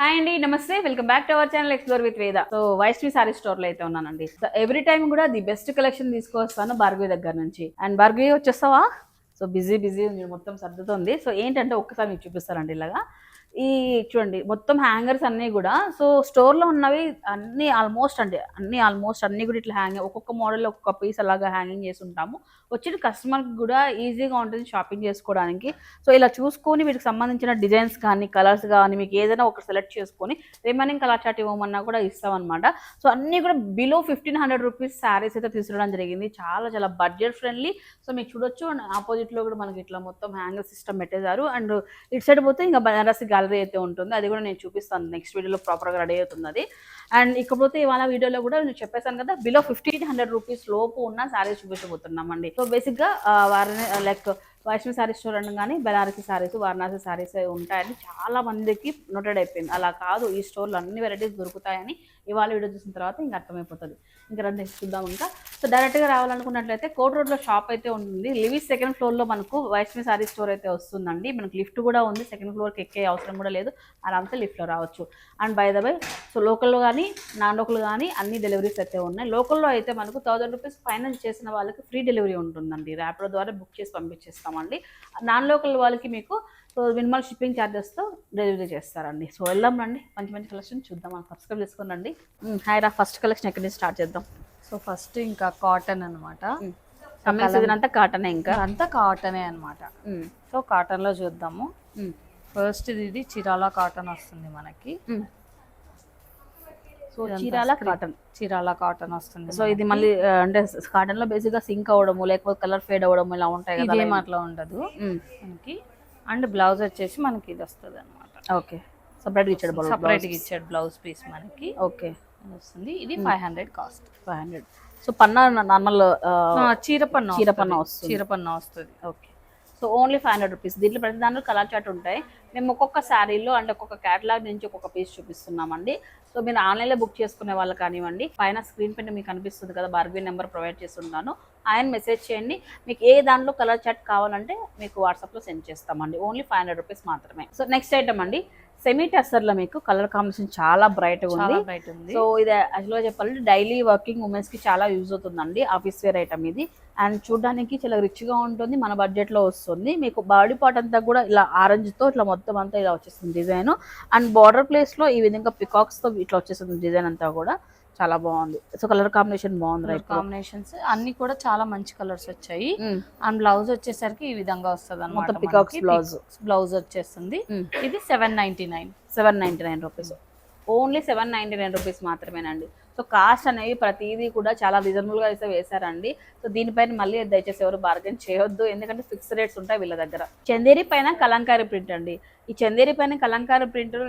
Hi అండి నమస్తే. Welcome back to our channel explore with Veda so Vaishnavi sari స్టోర్లో అయితే ఉన్నానండి. సో ఎవ్రీ టైం కూడా ది బెస్ట్ కలెక్షన్ తీసుకొస్తాను భార్గవి దగ్గర నుంచి. అండ్ భార్గవి వచ్చేస్తావా? సో బిజీ బిజీ ఉంది. మొత్తం సర్దుతుంది. సో ఏంటంటే ఒక్కసారి మీకు చూపిస్తారండి ఇలాగా. ఈ చూడండి మొత్తం హ్యాంగర్స్ అన్నీ కూడా. సో స్టోర్లో ఉన్నవి అన్నీ ఆల్మోస్ట్ అండి అన్నీ ఆల్మోస్ట్ అన్నీ కూడా ఇట్లా హ్యాంగ్ ఒక్కొక్క మోడల్ ఒక్కొక్క పీస్ అలాగా హ్యాంగింగ్ చేసి ఉంటాము. వచ్చిన కస్టమర్కి కూడా ఈజీగా ఉంటుంది షాపింగ్ చేసుకోవడానికి. సో ఇలా చూసుకొని వీటికి సంబంధించిన డిజైన్స్ కానీ కలర్స్ కానీ మీకు ఏదైనా ఒకటి సెలెక్ట్ చేసుకొని రిమైనింగ్ కలర్ చాట్ ఇవ్వమన్నా కూడా ఇస్తామన్నమాట. సో అన్నీ కూడా below fifteen hundred rupees saris అయితే తీసుకురావడం జరిగింది. చాలా చాలా బడ్జెట్ ఫ్రెండ్లీ సో మీకు చూడొచ్చు. అండ్ ఆపోజిట్లో కూడా మనకి ఇట్లా మొత్తం హ్యాంగర్ సిస్టమ్ పెట్టేశారు. అండ్ ఇటు సైడ్ పోతే ఇంకా బనారస్ గ్యాలరీ అయితే ఉంటుంది. అది కూడా నేను చూపిస్తాను నెక్స్ట్ వీడియోలో ప్రాపర్గా రెడీ అవుతుంది అది అండ్ ఇకపోతే ఇవాళ వీడియోలో కూడా నేను చెప్పేశాను కదా బిలో ఫిఫ్టీన్ హండ్రెడ్ రూపీస్ లోపు ఉన్న శారీస్ చూపించబోతున్నామండి. సో బేసిక్గా వారణ లైక్ వైష్ణవి శారీస్ స్టోర్ అనగానే బెనారసి శారీస్ వారణాసి శారీస్ ఉంటాయని చాలా మందికి నోటెడ్ అయిపోయింది. అలా కాదు ఈ స్టోర్లో అన్ని వెరైటీస్ దొరుకుతాయని ఇవాళ వీడియో చూసిన తర్వాత ఇంకా అర్థమైపోతుంది. ఇంకా రండి చూద్దాం ఇంకా సో డైరెక్ట్గా రావాలనుకున్నట్లయితే కోట్ రోడ్లో షాప్ అయితే ఉంటుంది. లివీస్ సెకండ్ ఫ్లోర్లో మనకు వైష్ణవి సారీ స్టోర్ అయితే వస్తుందండి. మనకు లిఫ్ట్ కూడా ఉంది. సెకండ్ ఫ్లోర్కి ఎక్కే అవసరం కూడా లేదు. ఆరామ్సే లిఫ్ట్లో రావచ్చు. And by the way so లోకల్లో కానీ నాన్ లోకల్ కానీ అన్ని డెలివరీస్ అయితే ఉన్నాయి. లోకల్లో అయితే మనకు థౌసండ్ రూపీస్ ఫైనాన్స్ చేసిన వాళ్ళకి ఫ్రీ డెలివరీ ఉంటుందండి. ర్యాపిడో ద్వారా బుక్ చేసి పంపించేస్తామండి. నాన్ లోకల్ వాళ్ళకి మీకు సో మినిమల్ షిప్పింగ్ ఛార్జెస్తో డెలివరీ చేస్తారండి. సో వెళ్దాం రండి. మంచి మంచి కలెక్షన్ చూద్దాం. మనం సబ్స్క్రైబ్ చేసుకుని రండి. హాయ్ రా ఫస్ట్ కలెక్షన్ ఎక్కడి నుంచి స్టార్ట్ చేద్దాం? సో ఫస్ట్ ఇంకా కాటన్ అనమాట సమ్మర్ సీజన్ అంతా కాటనే ఇంకా? అంతా కాటనే అనమాట సో కాటన్లో చూద్దాము ఫస్ట్ ఇది చీరాల కాటన్ వస్తుంది మనకి. So Chirala cotton Chirala cotton వస్తుంది సో ఇది మళ్ళీ అంటే కాటన్లో బేసిక్గా సింక్ అవ్వడము లేకపోతే కలర్ ఫేడ్ అవ్వడము ఇలా ఉంటాయి కదా అట్లా ఉండదు. మనకి అండ్ బ్లౌజ్ వచ్చేసి మనకి ఇది వస్తుంది అనమాట ఓకే. సపరేట్ ఇచ్చాడు సపరేట్గా ఇచ్చాడు బ్లౌజ్ పీస్ మనకి. ఓకే. వస్తుంది. ఇది five hundred cost five hundred so పన్నా నార్మల్ చీర పన్ను చీర పన్ను వస్తుంది. చీర పన్ను వస్తుంది. Okay. So only five hundred rupees. దీంట్లో ప్రతి దాంట్లో కలర్ చార్ట్ ఉంటాయి. మేము ఒక్కొక్క శారీలో అంటే ఒక్కొక్క క్యాటలాగ్ నుంచి ఒక్కొక్క పీస్ చూపిస్తున్నామండి. సో మీరు ఆన్లైన్లో బుక్ చేసుకునే వాళ్ళు కానివ్వండి పైన స్క్రీన్ పైన మీకు కనిపిస్తుంది కదా బార్బీ నెంబర్ ప్రొవైడ్ చేస్తున్నాను ఆయన మెసేజ్ చేయండి. మీకు ఏ దాంట్లో కలర్ చార్ట్ కావాలంటే మీకు వాట్సాప్లో సెండ్ చేస్తామండి. ఓన్లీ ఫైవ్ హండ్రెడ్ రూపీస్ మాత్రమే. సో నెక్స్ట్ ఐటమ్ అండి. సెమీ టెస్సర్లో మీకు కలర్ కాంబినేషన్ చాలా బ్రైట్గా ఉంది. సో ఇది యాక్చువల్గా చెప్పాలంటే డైలీ వర్కింగ్ ఉమెన్స్కి చాలా యూజ్ అవుతుందండి ఆఫీస్ వేర్ ఐటమ్ ఇది. అండ్ చూడడానికి చాలా రిచ్గా ఉంటుంది మన బడ్జెట్లో వస్తుంది. మీకు బాడీ పార్ట్ అంతా కూడా ఇలా ఆరెంజ్తో ఇట్లా మొత్తం అంతా ఇలా వచ్చేస్తుంది డిజైన్ అండ్ బార్డర్ ప్లేస్లో ఈ విధంగా పికాక్స్తో ఇట్లా వచ్చేస్తుంది డిజైన్ అంతా కూడా. చాలా బాగుంది. సో కలర్ కాంబినేషన్ బాగుంది రైట్ కాంబినేషన్స్ అన్ని కూడా చాలా మంచి కలర్స్ వచ్చాయి. అండ్ బ్లౌజ్ వచ్చేసరికి ఈ విధంగా వస్తుంది మొత్తం peacocks blouse. బ్లౌజ్ వచ్చేస్తుంది. ఇది seven ninety nine seven ninety nine rupees only seven ninety nine rupees మాత్రమేనండి. సో కాస్ట్ అనేవి ప్రతిదీ కూడా చాలా రీజనబుల్గా అయితే వేశారండి. సో దీనిపైన మళ్ళీ దయచేసి ఎవరు బార్గెన్ చేయొద్దు. ఎందుకంటే ఫిక్స్ రేట్స్ ఉంటాయి వీళ్ళ దగ్గర. చందేరి పైన కలంకారీ ప్రింట్ అండి. ఈ చందేరి పైన కలంకార ప్రింటర్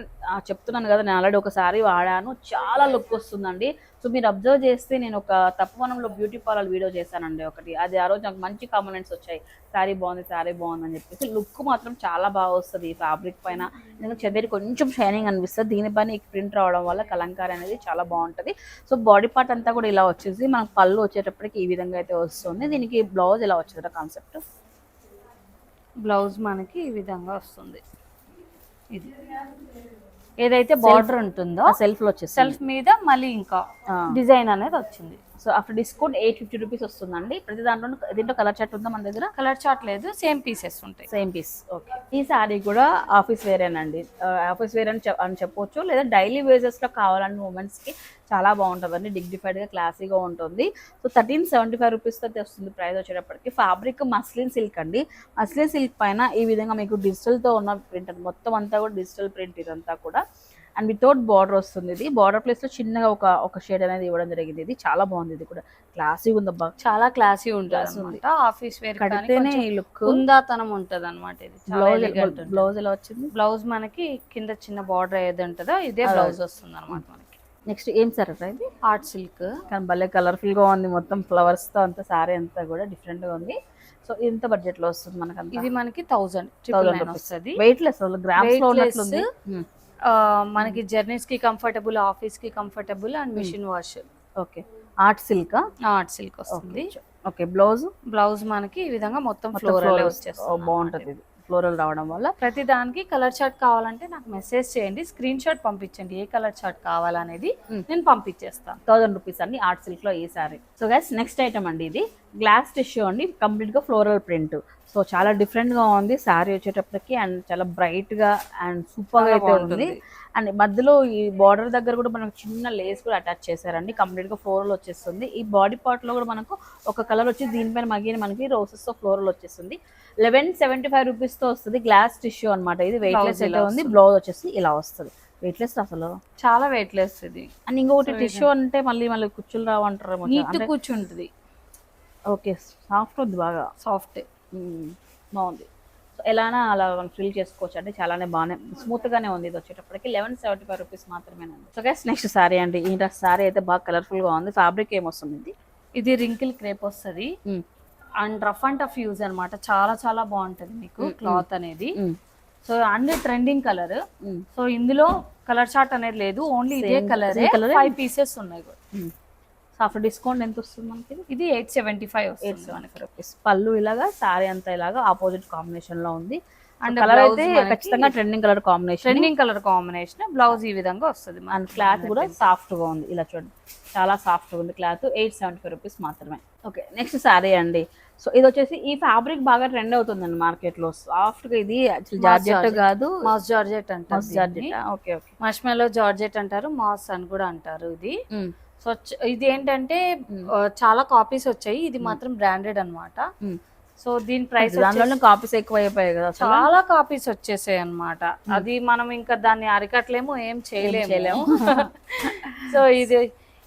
చెప్తున్నాను కదా నేను ఆల్రెడీ ఒకసారి వాడాను. చాలా లుక్ వస్తుందండి. సో మీరు అబ్జర్వ్ చేస్తే నేను ఒక తప్పవనంలో బ్యూటీ పార్లర్ వీడియో చేశానండి ఒకటి. అది ఆ రోజు నాకు మంచి కామెంట్స్ వచ్చాయి. శారీ బాగుంది శారీ బాగుంది అని చెప్పేసి లుక్ మాత్రం చాలా బాగా వస్తుంది ఈ ఫ్యాబ్రిక్ పైన. ఎందుకంటే చందేరి కొంచెం షైనింగ్ అనిపిస్తుంది. దీనిపైన ఈ ప్రింట్ రావడం వల్ల కలంకారీ అనేది చాలా బాగుంటుంది. సో బాడీ పార్ట్ అంతా కూడా ఇలా వచ్చేసి మనకు పళ్ళు వచ్చేటప్పటికి ఈ విధంగా అయితే వస్తుంది. దీనికి బ్లౌజ్ ఇలా వచ్చేది కాన్సెప్ట్ బ్లౌజ్ మనకి ఈ విధంగా వస్తుంది. ఇది. ఏదైతే బార్డర్ ఉంటుందో సెల్ఫ్లో సెల్ఫ్ మీద మళ్ళీ ఇంకా డిజైన్ అనేది వచ్చింది. So after discount eight fifty rupees వస్తుందండి. ప్రతి దాంట్లో దీంట్లో కలర్ చార్ట్ ఉందా మన దగ్గర? కలర్ చార్ట్ లేదు సేమ్ పీసెస్ ఉంటాయి. Same piece okay. ఈ సారీ కూడా ఆఫీస్ వేరేనండి. ఆఫీస్ వేర్ అని అని చెప్పొచ్చు. లేదా డైలీ వేజెస్లో కావాలని ఉమెన్స్కి చాలా బాగుంటుందండి. డిగ్నిఫైడ్గా క్లాసీగా ఉంటుంది. So thirteen seventy five rupees అయితే వస్తుంది ప్రైస్ వచ్చేటప్పటికి. ఫ్యాబ్రిక్ మస్లిన్ సిల్క్ అండి. మస్లిన్ సిల్క్ పైన ఈ విధంగా మీకు డిజిటల్తో ఉన్న ప్రింట్ మొత్తం అంతా కూడా డిజిటల్ ప్రింట్ ఇదంతా కూడా. అండ్ వితౌట్ బార్డర్ వస్తుంది ఇది. బార్డర్ ప్లేస్లో చిన్నగా ఒక ఒక షేడ్ అనేది ఇవ్వడం జరిగింది. ఇది చాలా బాగుంది ఇది కూడా. క్లాసీ ఉంది అబ్బా చాలా క్లాసీ ఉంటుంది. ఆఫీస్ వేర్ కడితేనే ఈ లుక్ కుందాతనం ఉంటది అనమాట ఇది బ్లౌజ్ బ్లౌజ్ ఎలా వచ్చింది? బ్లౌజ్ మనకి కింద చిన్న బార్డర్ ఏది ఉంటుందో ఇదే. బ్లౌజ్ వస్తుంది అనమాట మనకి. నెక్స్ట్ ఏం సార్ ఇది? ఆర్ట్ సిల్క్ కానీ భలే కలర్ఫుల్గా ఉంది. మొత్తం ఫ్లవర్స్తో అంత సారీ అంతా కూడా డిఫరెంట్గా ఉంది. సో ఇంత బడ్జెట్లో వస్తుంది మనకి ఇది మనకి థౌజండ్ వస్తుంది. Weight less grams Hmm. మనకి జర్నీస్కి కంఫర్టబుల్ ఆఫీస్కి comfortable and machine wash okay. Art silk art silk వస్తుంది. ఓకే. బ్లౌజ్ బ్లౌజ్ మనకి ఈ విధంగా మొత్తం ఫ్లోరల్ వచ్చేస్తుంది బాగుంటది ఇది. ఫ్లోరల్ రావడం వల్ల ప్రతి దానికి కలర్ చార్ట్ కావాలంటే నాకు మెసేజ్ చేయండి స్క్రీన్ షాట్ పంపించండి ఏ కలర్ చార్ట్ కావాలనేది. నేను పంపించేస్తాను. థౌసండ్ రూపీస్ అండి ఆర్ట్ సిల్క్లో ఈ sari so guys next item అండి ఇది. గ్లాస్ టిష్యూ అండి కంప్లీట్గా ఫ్లోరల్ ప్రింట్ సో చాలా డిఫరెంట్గా ఉంది సారీ వచ్చేటప్పటికి అండ్ చాలా బ్రైట్గా అండ్ సూపర్గా అయితే ఉంది. అండ్ మధ్యలో ఈ బార్డర్ దగ్గర కూడా మనకు చిన్న లేస్ కూడా అటాచ్ చేశారండి. కంప్లీట్గా ఫ్లోరల్ వచ్చేస్తుంది. ఈ బాడీ పార్ట్లో కూడా మనకు ఒక కలర్ వచ్చి దీనిపైన మగిన మనకి రోజెస్తో ఫ్లోరల్ వచ్చేస్తుంది. లెవెన్ సెవెంటీ ఫైవ్ రూపీస్ తో వస్తుంది గ్లాస్ టిష్యూ అన్నమాట. ఇది వెయిట్ లెస్ అయితే ఉంది బ్లౌజ్ వచ్చేసి ఇలా వస్తుంది. వెయిట్ లెస్ అసలు? చాలా వెయిట్ లెస్ ఇది. అండ్ ఇంకొకటి టిష్యూ అంటే మళ్ళీ మళ్ళీ కుచ్చులు రావంటారు నీట్ కూర్చుంటుంది. ఓకే సాఫ్ట్ ఉంది బాగా. సాఫ్ట్. బాగుంది. ఎలానా అలా మనం ఫిల్ చేసుకోవచ్చు. అంటే చాలానే బాగానే స్మూత్ గానే ఉంది ఇది వచ్చేటప్పటికి. లెవెన్ సెవెంటీ ఫైవ్ రూపీస్ మాత్రమేనండి సో గైస్ నెక్స్ట్ సారీ అండి. ఈ సారీ అయితే బాగా కలర్ఫుల్గా ఉంది. ఫ్యాబ్రిక్ ఏమొస్తుంది ఇది? ఇది రింకిల్ క్రేప్ వస్తుంది. And rough and tough use అన్నమాట. చాలా చాలా బాగుంటది మీకు క్లాత్ అనేది. సో అన్ని ట్రెండింగ్ కలర్. సో ఇందులో కలర్ చార్ట్ అనేది లేదు. ఓన్లీ ఇదే కలర్? ఫైవ్ పీసెస్ ఉన్నాయి కూడా. సో ఆఫ్టర్ డిస్కౌంట్ ఎంత వస్తుంది మనకి? ఇది ఎయిట్ సెవెంటీ ఫైవ్ వస్తుంది రూపీస్ పళ్ళు ఇలాగా సారీ అంతా ఇలాగా ఆపోజిట్ కాంబినేషన్లో ఉంది. అండ్ కలర్ అయితే ఖచ్చితంగా trending colour combination trending colour combination blouse ఈ విధంగా వస్తుంది అండ్ క్లాత్ కూడా సాఫ్ట్గా ఉంది. ఇలా చూడండి. చాలా సాఫ్ట్ ఉంది cloth eight seventy five rupees మాత్రమే. ఓకే నెక్స్ట్ సారీ అండి. సో ఇది వచ్చేసి ఈ ఫ్యాబ్రిక్ బాగా ట్రెండ్ అవుతుందండి మార్కెట్లో. సాఫ్ట్గా ఇది జార్జెట్. కాదు. మాస్ జార్జెట్ అంటారు georgette okay okay. Marshmallow georgette అంటారు మాస్ అని కూడా అంటారు ఇది. సో చ- ఇది ఏంటంటే ఆ, చాలా కాపీస్ వచ్చాయి. ఇది మాత్రం బ్రాండెడ్ అన్నమాట. సో దీని ప్రైస్ కాపీస్ ఎక్కువ అయిపోయాయి కదా చాలా కాపీస్ వచ్చేసాయి అన్నమాట. అది మనం ఇంకా దాన్ని అరికట్లేము ఏం చేయలేము. సో ఇది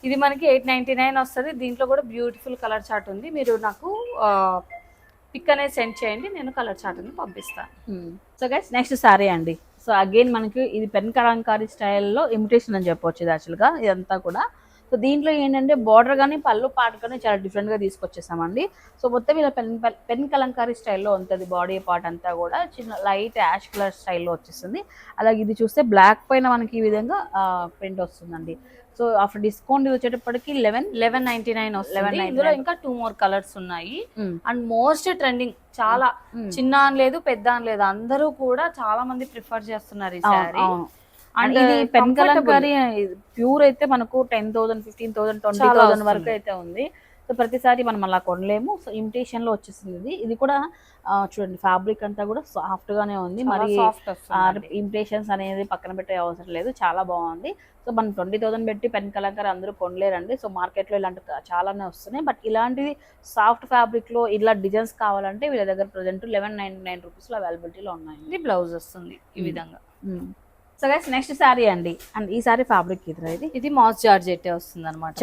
ఇది మనకి ఎయిట్ నైంటీ నైన్ వస్తుంది. దీంట్లో కూడా బ్యూటిఫుల్ కలర్ చార్ట్ ఉంది. మీరు నాకు పిక్ అనేది సెండ్ చేయండి. నేను కలర్ చార్ట్ అని పంపిస్తాను సో గైస్ నెక్స్ట్ సారీ అండి. సో అగైన్ మనకి ఇది పెన్ కలంకారీ స్టైల్లో ఇమిటేషన్ అని చెప్పొచ్చు ఇది యాక్చువల్గా ఇదంతా కూడా. సో దీంట్లో ఏంటంటే బార్డర్ కానీ పళ్ళు పార్ట్ కానీ చాలా డిఫరెంట్గా తీసుకొచ్చేసామండి. సో మొత్తం ఇలా పెన్ పెన్ కలంకారీ స్టైల్లో ఉంటుంది. బాడీ పార్ట్ అంతా కూడా చిన్న లైట్ యాష్ కలర్ స్టైల్లో వచ్చేస్తుంది అలాగే ఇది చూస్తే బ్లాక్ పైన మనకి ఈ విధంగా ప్రింట్ వస్తుందండి. సో ఆఫ్టర్ డిస్కౌంట్ వచ్చేటప్పటికి లెవెన్ లెవెన్ నైన్టీ నైన్ వస్తుంది. ఇందులో ఇంకా టూ మోర్ కలర్స్ ఉన్నాయి. అండ్ మోస్ట్ ట్రెండింగ్ చాలా చిన్న అని లేదు పెద్ద అని లేదు అందరూ కూడా చాలా మంది ప్రిఫర్ చేస్తున్నారు ఈ శారీ అండ్ ఇది పెన్ కలంకారీ ప్యూర్ అయితే మనకు ten thousand fifteen thousand twenty thousand వరకు. అయితే ఉంది. సో ప్రతిసారి మనం అలా కొనలేము. సో ఇమిటేషన్లో వచ్చేసింది ఇది. ఇది కూడా చూడండి ఫ్యాబ్రిక్ అంతా కూడా సాఫ్ట్ గానే ఉంది. మరి ఇంప్రెషన్స్ అనేది పక్కన పెట్టే అవసరం లేదు. చాలా బాగుంది. సో మనం ట్వంటీ థౌసండ్ పెట్టి పెన్ కలంకారీ అందరూ కొనలేరండి. సో మార్కెట్లో ఇలాంటి చాలానే వస్తున్నాయి. బట్ ఇలాంటివి సాఫ్ట్ ఫ్యాబ్రిక్లో ఇలా డిజైన్స్ కావాలంటే వీళ్ళ దగ్గర ప్రజెంట్ లెవెన్ నైన్ నైన్ రూపీస్లో అవైలబిలిటీలో ఉన్నాయి ఇది బ్లౌజ్ వస్తుంది ఈ విధంగా. సో గైస్ నెక్స్ట్ శారీ అండి. అండ్ ఈ సారీ ఫ్యాబ్రిక్ ఇది ఇది? ఇది మాస్ జార్జెట్ వస్తుంది అనమాట.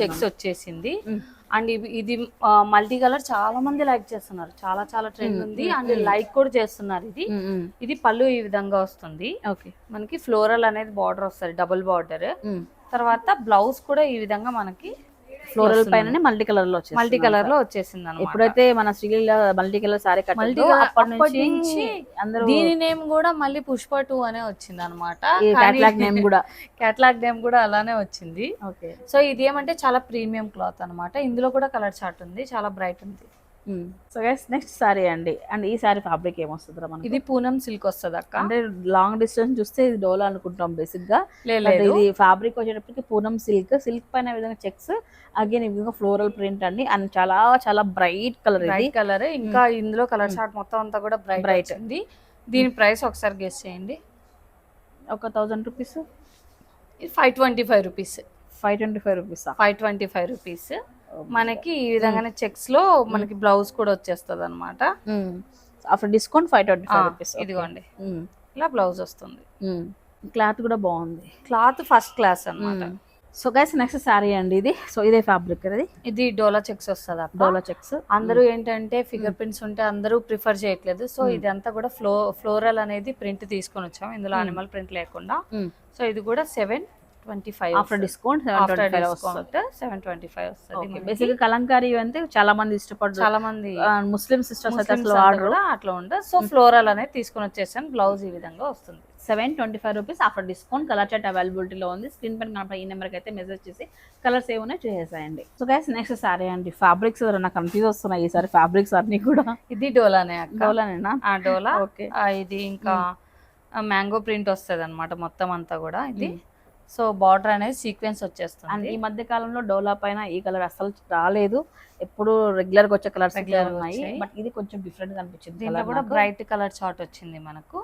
చెక్స్ వచ్చేసింది. Mm. అండ్ ఇది ఇది మల్టీ కలర్ చాలా మంది లైక్ చేస్తున్నారు. చాలా చాలా ట్రెండ్ Mm, ఉంది. Mm, and. లైక్ కూడా చేస్తున్నారు ఇది. ఇది పళ్ళు ఈ విధంగా వస్తుంది. ఓకే మనకి ఫ్లోరల్ అనేది బార్డర్ వస్తుంది డబుల్ బార్డర్. తర్వాత బ్లౌజ్ కూడా ఈ విధంగా మనకి ఫ్లోరల్ పైన మల్టీ కలర్లో మల్టీ కలర్లో వచ్చేసింది అనమాట ఎప్పుడైతే మన Sreeleela multi colour sari multi అప్పటి నుంచి దీని నేమ్ కూడా మళ్ళీ పుష్ప టూ అనే వచ్చింది అనమాట క్యాట్లాగ్ నేమ్ కూడా. క్యాట్లాగ్ నేమ్ కూడా అలానే వచ్చింది. ఓకే. సో ఇది ఏమంటే చాలా ప్రీమియం క్లాత్ అన్నమాట ఇందులో కూడా కలర్ చార్ట్ ఉంది. చాలా బ్రైట్ ఉంది. సో గైస్ నెక్స్ట్ సారీ అండి. అండ్ ఈ సారీ ఫ్యాబ్రిక్ ఏమొస్తుంది మనకి? ఇది పూనం సిల్క్ వస్తుంది అక్క. అంటే లాంగ్ డిస్టెన్స్ చూస్తే ఇది డోలా అనుకుంటాం బేసిక్గా. లేదు ఇది ఫ్యాబ్రిక్ వచ్చేటప్పటికి పూనం సిల్క్ సిల్క్ పైన విధంగా చెక్స్ అగైన్ ఈ విధంగా ఫ్లోరల్ ప్రింట్ అండి. అండ్ చాలా చాలా బ్రైట్ కలర్ ఇది. బ్రైట్ కలర్ ఇంకా ఇందులో కలర్ చార్ట్ మొత్తం అంతా కూడా బ్రైట్ Bright. ఉంది దీని ప్రైస్ ఒకసారి గెస్ చేయండి. ఒక థౌజండ్ రూపీస్ ఇది five twenty five rupees five twenty five rupees five twenty five rupees మనకి ఈ విధంగానే చెక్స్లో మనకి బ్లౌజ్ కూడా వచ్చేస్తుంది అనమాట after discount five twenty five rupees ఇదిగోండి. ఇలా బ్లౌజ్ వస్తుంది. క్లాత్ కూడా బాగుంది. క్లాత్ ఫస్ట్ క్లాస్ అన్నమాట. సో గైస్ నెక్స్ట్ సారీ అండి ఇది. సో ఇదే ఫ్యాబ్రిక్ ఇది. ఇది డోలా చెక్స్ వస్తుంది డోలా చెక్స్ అందరూ ఏంటంటే ఫింగర్ ప్రింట్స్ ఉంటే అందరూ ప్రిఫర్ చేయట్లేదు. సో ఇదంతా కూడా ఫ్లో ఫ్లోరల్ అనేది ప్రింట్ తీసుకొని వచ్చాం ఇందులో అనిమల్ ప్రింట్ లేకుండా. సో ఇది కూడా seven twenty five after discount seven twenty five discount seven twenty five వస్తుంది. బేసిక్ కలంకారీ అంటే చాలా మంది ఇష్టపడరు. చాలా మంది ముస్లిం సిస్టర్స్ అయితే అసలు కూడా అట్లా ఉండదు. సో ఫ్లోరల్ అనేది తీసుకొని వచ్చేసాను. బ్లౌజ్ ఈ విధంగా వస్తుంది. Seven twenty five rupees after discount colour chart అవైలబిలిటీలో ఉంది. స్క్రీన్ పైన కనపడే ఈ నెంబర్కి అయితే మెసేజ్ చేసి కలర్స్ ఏమైనా చేసేసాయండి. సో గైస్ నెక్స్ట్ సారీ అండి. ఫ్యాబ్రిక్స్ నాకు కన్ఫ్యూజ్ వస్తున్నాయి ఈసారి ఫ్యాబ్రిక్స్ అన్ని కూడా? ఇది డోలానే డోలానేనా? ఆ డోలా. ఓకే ఇది ఇంకా మ్యాంగో ప్రింట్ వస్తుంది అనమాట మొత్తం అంతా కూడా ఇది. సో బార్డర్ అనేది సీక్వెన్స్ అండ్ వచ్చేస్తుంది ఈ మధ్య కాలంలో డోలా పైన ఈ కలర్ అసలు రాలేదు. ఎప్పుడు రెగ్యులర్గా వచ్చే కలర్స్ ఉన్నాయి. బట్ ఇది కొంచెం డిఫరెంట్గా అనిపించింది దీంట్లో కూడా. బ్రైట్ కలర్ చార్ట్ వచ్చింది మనకు.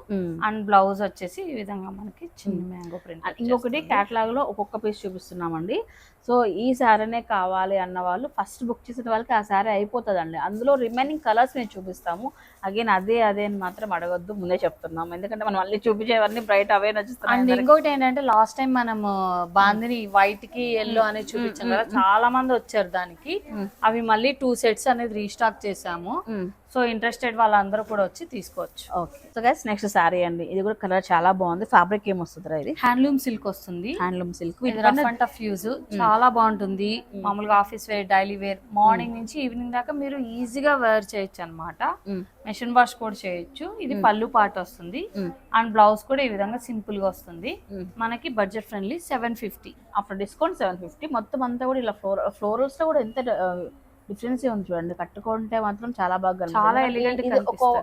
అండ్ బ్లౌజ్ వచ్చేసి ఈ విధంగా మనకి చిన్న మ్యాంగో ప్రింట్ అండ్ ఇంకొకటి క్యాటలాగ్లో ఒక్కొక్క పీస్ చూపిస్తున్నామండి. సో ఈ శారీనే కావాలి అన్న వాళ్ళు ఫస్ట్ బుక్ చేసిన వాళ్ళకి ఆ శారీ అయిపోతుందండి. అందులో రిమైనింగ్ కలర్స్ మేము చూపిస్తాము. అగైన్ అదే అదే అని మాత్రం అడగొద్దు ముందే చెప్తున్నాం ఎందుకంటే మనం మళ్ళీ చూపించేవన్నీ బ్రైట్ అవే అండ్ నచ్చుతున్నాయి ఇంకొకటి ఏంటంటే లాస్ట్ టైం మనం బాందిని వైట్కి ఎల్లో అనేది చూపించాం కదా చాలా మంది వచ్చారు దానికి. అవి మళ్ళీ టూ సెట్స్ అనేది రీస్టాక్ చేసాము సో ఇంట్రెస్టెడ్ వాళ్ళందరూ కూడా వచ్చి తీసుకోవచ్చు. Okay so guys next sari అండి. ఇది కూడా కలర్ చాలా బాగుంది. ఫ్యాబ్రిక్ ఏం వస్తుందిరా ఇది? హ్యాండ్లూమ్ సిల్క్ వస్తుంది. హ్యాండ్లూమ్ సిల్క్ ఇది రఫ్ అండ్ టఫ్ యూజ్ చాలా బాగుంటుంది. మామూలుగా office wear daily wear morning నుంచి ఈవినింగ్ దాకా మీరు ఈజీగా వేర్ చేయొచ్చు అనమాట మెషిన్ వాష్ కూడా చేయొచ్చు. ఇది పళ్ళు పాట వస్తుంది. అండ్ బ్లౌజ్ కూడా ఈ విధంగా సింపుల్గా వస్తుంది. మనకి budget friendly seven fifty after discount seven fifty మొత్తం అంతా కూడా ఇలా ఫ్లోర్ ఫ్లోరల్స్లో కూడా ఎంత డిఫరెన్స్ ఉంది చూడండి. కట్టుకుంటే మాత్రం చాలా బాగా. చాలా ఇది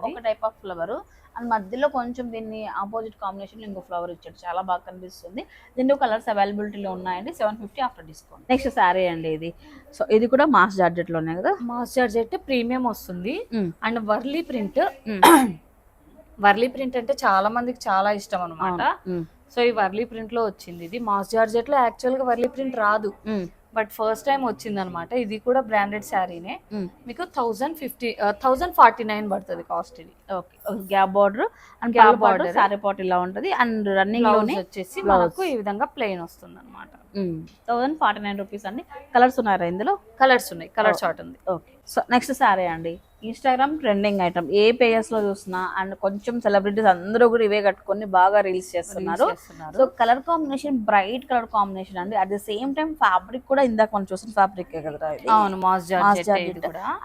ఒక టైప్ ఆఫ్ ఫ్లవర్ అండ్ మధ్యలో కొంచెం దీన్ని ఆపోజిట్ కాంబినేషన్ ఇంకో ఫ్లవర్ ఇచ్చాడు. చాలా బాగా కనిపిస్తుంది. దీంట్లో కలర్స్ అవైలబిలిటీలో ఉన్నాయండి. Seven fifty after discount next sari అండి ఇది. సో ఇది కూడా మాస్ జార్జెట్లోనే కదా? మాస్ జార్జెట్ ప్రీమియం వస్తుంది. Mm. And Warli print. Warli print అంటే చాలా మందికి చాలా ఇష్టం అనమాట సో ఈ వర్లీ ప్రింట్లో వచ్చింది ఇది. మాస్ జార్జెట్లో యాక్చువల్గా వర్లీ ప్రింట్ రాదు. బట్ ఫస్ట్ టైం వచ్చింది అనమాట ఇది కూడా బ్రాండెడ్ శారీనే. మీకు thousand fifty thousand forty nine పడుతుంది కాస్ట్ ఇది. ఓకే గ్యాప్ బార్డర్ అండ్ పళ్ళు బార్డర్. శారీ పాట్ ఇలా ఉంటది. అండ్ రన్నింగ్లోనే వచ్చేసి. మనకు ఈ విధంగా ప్లెయిన్ వస్తుంది అనమాట థౌసండ్ ఫార్టీ నైన్ రూపీస్ అండి. కలర్స్ ఉన్నారా ఇందులో? కలర్స్ ఉన్నాయి. కలర్ చార్ట్ ఉంది. ఓకే సో నెక్స్ట్ సారీ అండి. ఇన్స్టాగ్రామ్ ట్రెండింగ్ ఐటమ్ ఏ పేజెస్లో చూసినా అండ్ కొంచెం సెలబ్రిటీస్ అందరూ కూడా ఇవే కట్టుకొని బాగా రీల్స్ చేస్తున్నారు. So colour combination bright colour combination అండి. At the same time fabric కూడా ఇందాక మనం చూసిన ఫ్యాబ్రిక్ ఇది? అవును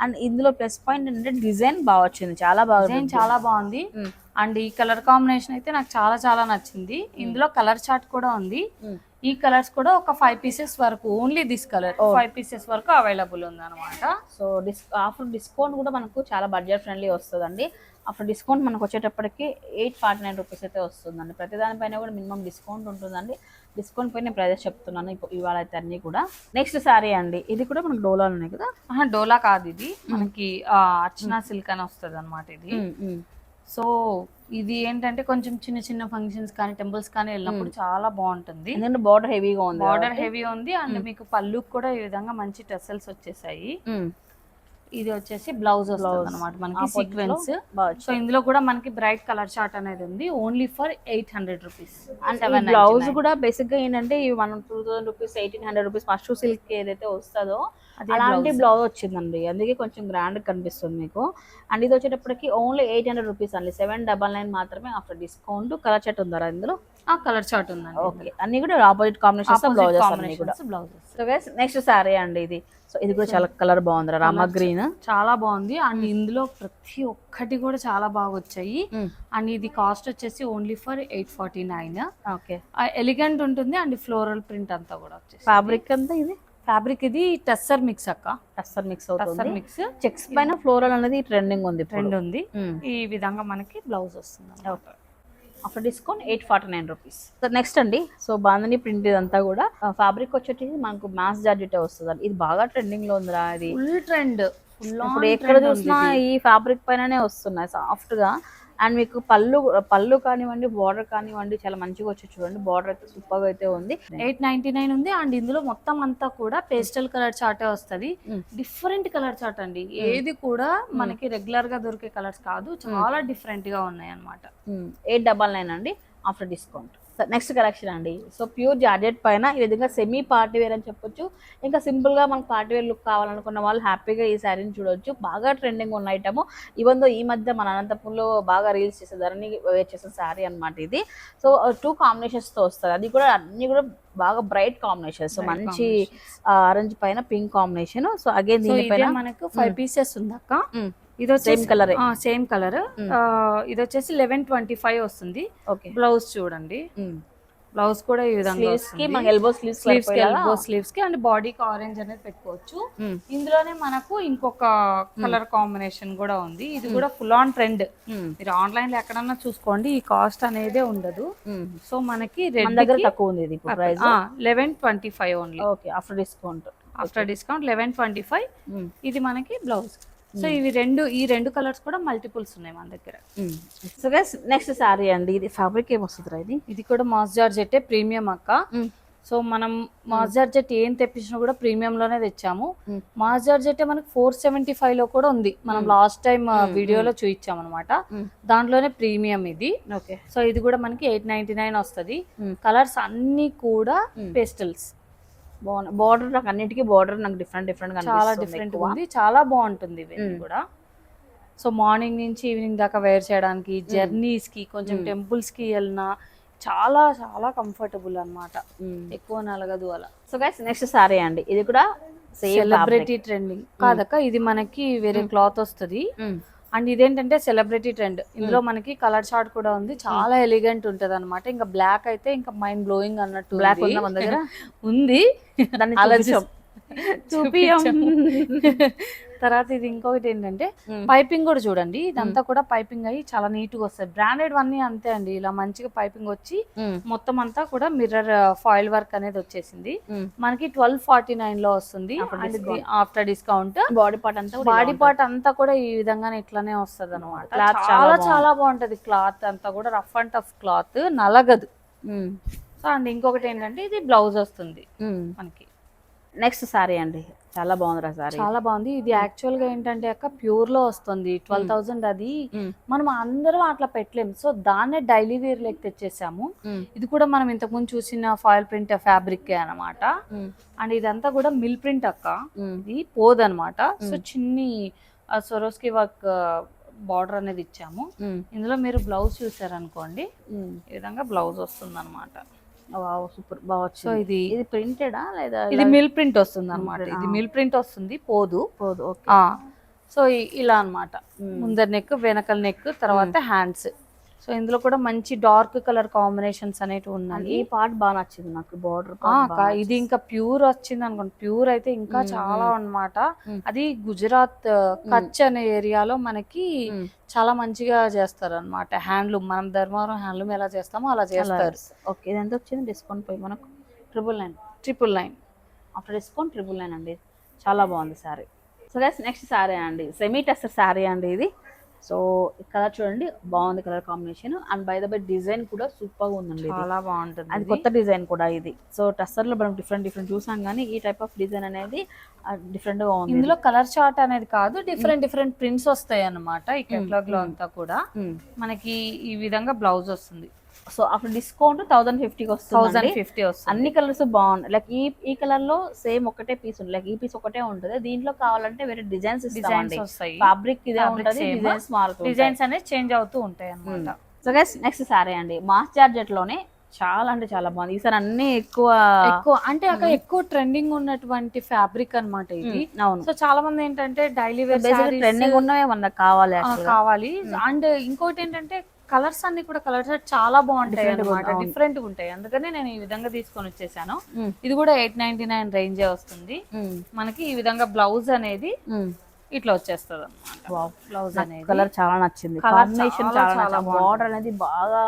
అండ్ ఇందులో ప్లస్ పాయింట్ ఏంటంటే డిజైన్ బాగా వచ్చింది. చాలా బాగా చాలా బాగుంది. Mm. అండ్ ఈ కలర్ కాంబినేషన్ అయితే నాకు చాలా చాలా నచ్చింది. ఇందులో కలర్ చార్ట్ కూడా ఉంది. Mm. ఈ కలర్స్ కూడా ఒక ఫైవ్ పీసెస్ వరకు only this colour five pieces వరకు అవైలబుల్ ఉంది అనమాట సో డిస్ ఆఫ్టర్ డిస్కౌంట్ కూడా మనకు చాలా బడ్జెట్ ఫ్రెండ్లీ వస్తుందండి. ఆఫ్టర్ డిస్కౌంట్ మనకు వచ్చేటప్పటికి ఎయిట్ ఫార్టీ నైన్ రూపీస్ అయితే వస్తుందండి. ప్రతి దానిపైన కూడా మినిమం డిస్కౌంట్ ఉంటుందండి. డిస్కౌంట్ పైన ప్రైజెస్ చెప్తున్నాను ఇవాళ అయితే అన్ని కూడా. నెక్స్ట్ సారీ అండి. ఇది కూడా మనకు డోలాలు ఉన్నాయి కదా? డోలా కాదు ఇది. మనకి ఆ, అర్చనా సిల్క్ అని వస్తుంది అనమాట ఇది సో ఇది ఏంటంటే కొంచెం చిన్న చిన్న ఫంక్షన్స్ కానీ టెంపుల్స్ కానీ వెళ్ళినప్పుడు చాలా బాగుంటుంది. ఎందుకంటే బార్డర్ హెవీగా ఉంది బార్డర్ హెవీ ఉంది. అండ్ మీకు పళ్ళు కూడా ఈ విధంగా మంచి టెసల్స్ వచ్చేసాయి. ఇది వచ్చేసి బ్లౌజ్ వస్తుంది అనమాట మనకి సీక్వెన్స్ సో ఇందులో కూడా మనకి బ్రైట్ కలర్ చార్ట్ అనేది ఉంది. Only for eight hundred rupees blouse కూడా బేసిక్గా ఏంటంటే మనం two thousand rupees eighteen hundred rupees mashru silk ఏదైతే వస్తుందో అలాంటి బ్లౌజ్. వచ్చిందండి. అందుకే కొంచెం గ్రాండ్ కనిపిస్తుంది మీకు. అండ్ ఇది వచ్చేటప్పటికి ఓన్లీ ఎయిట్ హండ్రెడ్ రూపీస్ అండి. సెవెన్ డబల్ నైన్ మాత్రమే ఆఫ్టర్ డిస్కౌంట్ కలర్ చెట్ ఉందా ఇందులో? ఆ కలర్ చార్ట్ ఉందండి ఓకే అన్ని కూడా ఆపోజిట్ కాంబినేషన్స్ బ్లౌజెస్ అన్ని కూడా. Blouses so guys next sari అండి ఇది. సో ఇది కూడా చాలా కలర్ బాగుంది రామ గ్రీన్ చాలా బాగుంది. అండ్ ఇందులో ప్రతి ఒక్కటి కూడా చాలా బాగా వచ్చాయి. అండ్ ఇది కాస్ట్ వచ్చేసి only for eight forty nine okay elegant ఉంటుంది. అండ్ ఫ్లోరల్ ప్రింట్ అంతా కూడా వచ్చేసి ఫ్యాబ్రిక్ అంతా ఇది? ఫ్యాబ్రిక్ ఇది టెస్సర్ మిక్స్ అక్క. Tussar mix tussar mix. Checks పైన ఫ్లోరల్ అనేది ట్రెండింగ్ ఉంది ట్రెండ్ ఉంది. ఈ విధంగా మనకి బ్లౌజ్ వస్తుంది. After discount eight forty nine rupees. Next అండి సో బాందని ప్రింట్ ఇదంతా కూడా ఫ్యాబ్రిక్ వచ్చేటి మనకు మాస్ జార్జెట్ వస్తుంది ఇది బాగా ట్రెండింగ్లో ఉందిరా ఇది. Full trend. ఫుల్ ఇప్పుడు ఎక్కడ చూసినా ఈ ఫ్యాబ్రిక్ పైననే వస్తున్నాయి సాఫ్ట్గా అండ్ మీకు పళ్ళు పళ్ళు కానివ్వండి బార్డర్ కానివ్వండి చాలా మంచిగా వచ్చి చూడండి. బార్డర్ అయితే సూపర్గా అయితే ఉంది. ఎయిట్ నైన్టీ నైన్ ఉంది. అండ్ ఇందులో మొత్తం అంతా కూడా పేస్టల్ కలర్ చార్టే వస్తది. డిఫరెంట్ కలర్ చార్ట్ అండి. ఏది కూడా మనకి రెగ్యులర్గా దొరికే కలర్స్ కాదు. చాలా డిఫరెంట్గా ఉన్నాయి అన్నమాట ఎయిట్ డబల్ నైన్ అండి. ఆఫ్టర్ డిస్కౌంట్ నెక్స్ట్ కలెక్షన్ అండి. సో ప్యూర్ జార్జెట్ పైన ఈ విధంగా సెమీ పార్టీ వేర్ అని చెప్పొచ్చు. ఇంకా సింపుల్గా మనకు పార్టీ వేర్ లుక్ కావాలనుకున్న వాళ్ళు హ్యాపీగా ఈ శారీని చూడొచ్చు. బాగా ట్రెండింగ్ ఉన్న ఐటమ్ ఈవెన్ ఈ మధ్య మన అనంతపురంలో బాగా రీల్స్ చేసే ధరని వేర్ చేసిన శారీ అన్నమాట ఇది. సో టూ కాంబినేషన్స్తో వస్తుంది. అది కూడా అన్ని కూడా బాగా బ్రైట్ కాంబినేషన్స్ Bright మంచి ఆరెంజ్ పైన pink combination so again so దీనిపైన మనకు ఫైవ్ పీసెస్ ఉంది అక్క Mm. ఇది సేమ్ కలర్ సేమ్ కలర్ ఇది వచ్చేసి లెవెన్ ట్వంటీ ఫైవ్ వస్తుంది బ్లౌజ్ చూడండి. బ్లౌజ్ కూడా ఈ విధంగా స్లీవ్స్కి మనకి ఎల్బో స్లీవ్స్ స్లీవ్స్కి ఎల్బో స్లీవ్స్కి అండ్ బాడీకి ఆరెంజ్ అనేది పెట్టుకోవచ్చు. ఇందులోనే మనకు ఇంకొక కలర్ కాంబినేషన్ కూడా ఉంది. ఇది కూడా ఫుల్ ఆన్ ట్రెండ్ మీరు ఆన్లైన్లో ఎక్కడన్నా చూసుకోండి ఈ కాస్ట్ అనేదే ఉండదు. సో మనకి మన దగ్గర తక్కువ ఉంది ఇది price eleven twenty five only okay after discount after discount eleven twenty five ఇది మనకి బ్లౌజ్ సో ఇవి రెండు ఈ రెండు కలర్స్ కూడా మల్టిపుల్స్ ఉన్నాయి మన దగ్గర. సో గైస్ నెక్స్ట్ సారీ అండి. ఇది ఫ్యాబ్రిక్ ఏం వస్తుంది ఇది? ఇది కూడా మాస్ జార్జెట్ ప్రీమియం అక్క. సో మనం మాస్ జార్జెట్ ఏం తెప్పించినా కూడా ప్రీమియం లోనే తెచ్చాము. మాస్ జార్జెట్ మనకి ఫోర్ సెవెంటీ ఫైవ్లో కూడా ఉంది. మనం లాస్ట్ టైం వీడియోలో చూయించాం అనమాట. దాంట్లోనే ప్రీమియం ఇది. ఓకే సో ఇది కూడా మనకి ఎయిట్ నైన్టీ నైన్ వస్తుంది. కలర్స్ అన్ని కూడా పేస్టల్స్ బాగుంది బార్డర్ నాకు అన్నిటికీ బార్డర్ నాకు డిఫరెంట్ డిఫరెంట్ చాలా డిఫరెంట్ ఉంది చాలా బాగుంటుంది కూడా. సో మార్నింగ్ నుంచి ఈవినింగ్ దాకా వేర్ చేయడానికి జర్నీస్కి కొంచెం టెంపుల్స్కి వెళ్ళినా చాలా చాలా కంఫర్టబుల్ అన్నమాట. ఎక్కువ నలగదు అలా. సో గైస్ నెక్స్ట్ సారీ అండి. ఇది కూడా సెలబ్రిటీ ట్రెండింగ్ కాదక్క ఇది మనకి వేరే క్లాత్ వస్తుంది. అండ్ ఇదేంటంటే సెలబ్రిటీ ట్రెండ్ ఇందులో మనకి కలర్ చార్ట్ కూడా ఉంది. చాలా ఎలిగెంట్ ఉంటది అనమాట ఇంకా బ్లాక్ అయితే ఇంకా మైండ్ బ్లోయింగ్ అన్నట్టు బ్లాక్ ఉంది. మన దగ్గర? ఉంది. చూపియం. తర్వాత ఇది ఇంకొకటి ఏంటంటే. పైపింగ్ కూడా చూడండి. ఇదంతా కూడా పైపింగ్ అయ్యి చాలా నీట్గా వస్తుంది బ్రాండెడ్ అన్ని అంతే అండి. ఇలా మంచిగా పైపింగ్ వచ్చి మొత్తం అంతా కూడా మిర్రర్ ఫాయిల్ వర్క్ అనేది వచ్చేసింది. మనకి ట్వెల్వ్ ఫార్టీ నైన్లో వస్తుంది. After discount. బాడీ పార్ట్ అంతా బాడీ పార్ట్ అంతా కూడా ఈ విధంగానే ఇట్లానే వస్తుంది అనమాట చాలా. చాలా బాగుంటది క్లాత్ అంతా కూడా. రఫ్ అండ్ టఫ్ క్లాత్ నలగదు. సో అండ్ ఇంకొకటి ఏంటంటే ఇది బ్లౌజ్ వస్తుంది మనకి. నెక్స్ట్ సారీ అండి. చాలా బాగుంది రా సారీ. చాలా బాగుంది. ఇది యాక్చువల్గా ఏంటంటే అక్క ప్యూర్లో వస్తుంది. ట్వెల్వ్ థౌసండ్ అది. మనం అందరం అట్లా పెట్టలేం సో దాన్నే డైలీ వేర్ లెక్క తెచ్చేసాము. ఇది కూడా మనం ఇంతకుముందు చూసిన ఫాయిల్ ప్రింట్ ఫ్యాబ్రిక్ అన్నమాట. అండ్ ఇదంతా కూడా మిల్ ప్రింట్ అక్క. ఇది పోదనమాట సో చిన్ని సొరోస్కి వర్క్ బార్డర్ అనేది ఇచ్చాము. ఇందులో మీరు బ్లౌజ్ చూసారనుకోండి. ఈ విధంగా బ్లౌజ్ వస్తుంది అనమాట వావ్ సూపర్. బాగా సో ఇది ఇది ప్రింటెడా లేదా ఇది మిల్ ప్రింట్ వస్తుంది అనమాట ఇది మిల్ ప్రింట్ వస్తుంది పోదు. పోదు సో ఇలా అన్నమాట. ముందర నెక్ వెనకల నెక్ తర్వాత హ్యాండ్స్. సో ఇందులో కూడా మంచి డార్క్ కలర్ కాంబినేషన్స్ అనేటివి ఉన్నాయి. ఈ పార్ట్ బాగా నచ్చింది నాకు బార్డర్ ఇది ఇంకా ప్యూర్ వచ్చింది అనుకోండి. ప్యూర్ అయితే ఇంకా చాలా అన్నమాట. మ్మ్. అది గుజరాత్ కచ్ అనే ఏరియాలో మనకి చాలా మంచిగా చేస్తారు అనమాట హ్యాండ్లూమ్ మనం ధర్మవరం హ్యాండ్లూమ్ ఎలా చేస్తామో అలా చేస్తారు. ఓకే ఇది ఎంత వచ్చింది? డిస్కౌంట్ పోయి మనకు? Triple nine. Triple nine. After discount triple nine అండి. చాలా బాగుంది sari. So guys next sari అండి. సెమీ టెస్టర్ సారీ అండి ఇది. సో కలర్ చూడండి బాగుంది colour combination. And by the by design కూడా సూపర్గా ఉందండి ఇది. చాలా బాగుంటుంది అది ఇది. కొత్త డిజైన్ కూడా ఇది. సో టస్సర్లో మనం డిఫరెంట్ డిఫరెంట్ చూసాం కానీ ఈ టైప్ ఆఫ్ డిజైన్ అనేది డిఫరెంట్గా ఉంది. ఇందులో కలర్ చార్ట్ అనేది కాదు డిఫరెంట్ డిఫరెంట్ ప్రింట్స్ వస్తాయి అన్నమాట ఈ కెట్లాగ్లో అంతా కూడా. మనకి ఈ విధంగా బ్లౌజ్ వస్తుంది. సో ఆఫ్టర్ డిస్కౌంట్ థౌసండ్ ఫిఫ్టీకి వస్తుంది థౌసండ్ ఫిఫ్టీ వస్తుంది. అన్ని కలర్స్ బాగున్నాయి. లైక్ ఈ ఈ కలర్లో సేమ్ ఒకటే పీస్ ఉంది. లైక్ ఈ పీస్ ఒకటే ఉంటుంది. దీంట్లో కావాలంటే వేరే డిజైన్స్ డిజైన్స్ వస్తాయి. ఫ్యాబ్రిక్ ఇదే ఉంటుంది. డిజైన్స్ మారుతుంది డిజైన్స్ అనేది చేంజ్ అవుతూ ఉంటాయి అన్నమాట. సో గైస్ నెక్స్ట్ సారీ అండి. మాస్ జార్జెట్లోనే చాలా అంటే చాలా బాగుంది. ఈసారి అన్ని ఎక్కువ ఎక్కువ అంటే అక్కడ ఎక్కువ ట్రెండింగ్ ఉన్నటువంటి ఫ్యాబ్రిక్ అన్నమాట ఇది. అవును. సో చాలా మంది ఏంటంటే డైలీ వేర్ ట్రెండింగ్ ఉన్నవే మనకు కావాలి. కావాలి. అండ్ ఇంకోటి ఏంటంటే కలర్స్ అన్ని కూడా కలర్స్ చాలా బాగుంటాయి అవును. డిఫరెంట్గా ఉంటాయి. అందుకనే నేను ఈ విధంగా తీసుకొని వచ్చేసాను. ఇది కూడా ఎయిట్ నైన్టీ నైన్ రేంజే వస్తుంది. మనకి ఈ విధంగా బ్లౌజ్ అనేది. ఇట్లా వచ్చేస్తుంది అనమాట బ్లౌజ్ అనేది కలర్ చాలా నచ్చింది. కాంబినేషన్ చాలా, బార్డర్ అనేది బాగా